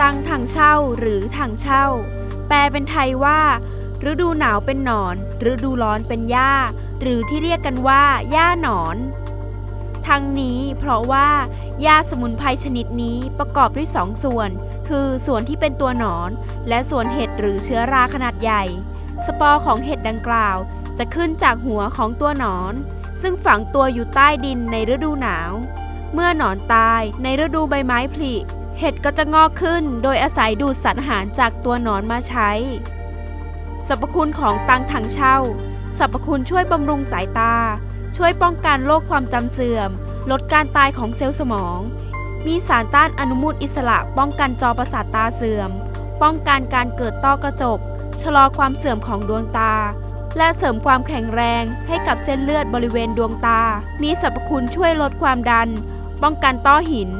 ตังถังเช่าหรือถังเช่า แปลเป็นไทยว่า ฤดูหนาวเป็นหนอน ฤดูร้อนเป็นหญ้า หรือที่เรียกกันว่าหญ้าหนอน ทั้งนี้เพราะว่ายาสมุนไพรชนิดนี้ประกอบด้วยสองส่วน คือส่วนที่เป็นตัวหนอน และส่วนเห็ดหรือเชื้อราขนาดใหญ่ สปอร์ของเห็ดดังกล่าว จะขึ้นจากหัวของตัวหนอน ซึ่งฝังตัวอยู่ใต้ดินในฤดูหนาว เมื่อหนอนตายในฤดูใบไม้ผลิ เห็ดก็จะงอกขึ้นโดยอาศัยดูดสารอาหารจากตัวหนอนมาใช้ สรรพคุณของตังถังเช่า สรรพคุณช่วยบำรุงสายตา ช่วยป้องกันโรคความจำเสื่อม ลดการตายของเซลล์สมอง มีสารต้านอนุมูลอิสระป้องกันจอประสาทตาเสื่อม ป้องกันการเกิดต้อกระจก ชะลอความเสื่อมของดวงตา และเสริมความแข็งแรงให้กับเส้นเลือดบริเวณดวงตา มีสรรพคุณช่วยลดความดัน ป้องกันต้อหิน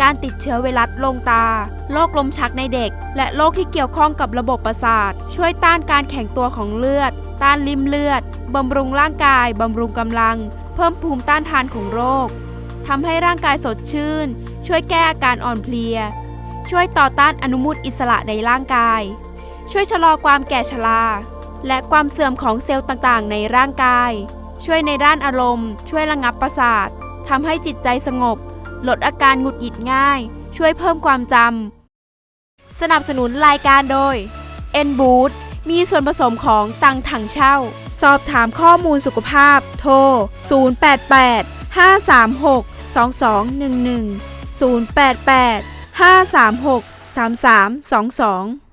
การติดเชื้อไวรัสลงตา โรคลมชักในเด็ก และโรคที่เกี่ยวข้องกับระบบประสาท ช่วยต้านการแข็งตัวของเลือด ต้านลิ่มเลือด บำรุงร่างกาย บำรุงกำลัง เพิ่มภูมิต้านทานของโรคทำให้ร่างกายสดชื่น ช่วยแก้อาการอ่อนเพลีย ช่วยต่อต้านอนุมูลอิสระในร่างกาย ช่วยชะลอความแก่ชราและความเสื่อมของเซลล์ต่างๆ ในร่างกาย ช่วยในด้านอารมณ์ ช่วยระงับประสาททำให้จิตใจสงบ ลดอาการหงุดหงิดง่าย ช่วยเพิ่มความจำ สนับสนุนรายการโดย N b o o t มีส่วนผสมของตังถังเช่า สอบถามข้อมูลสุขภาพ โทร 088 536 2211 088 536 3322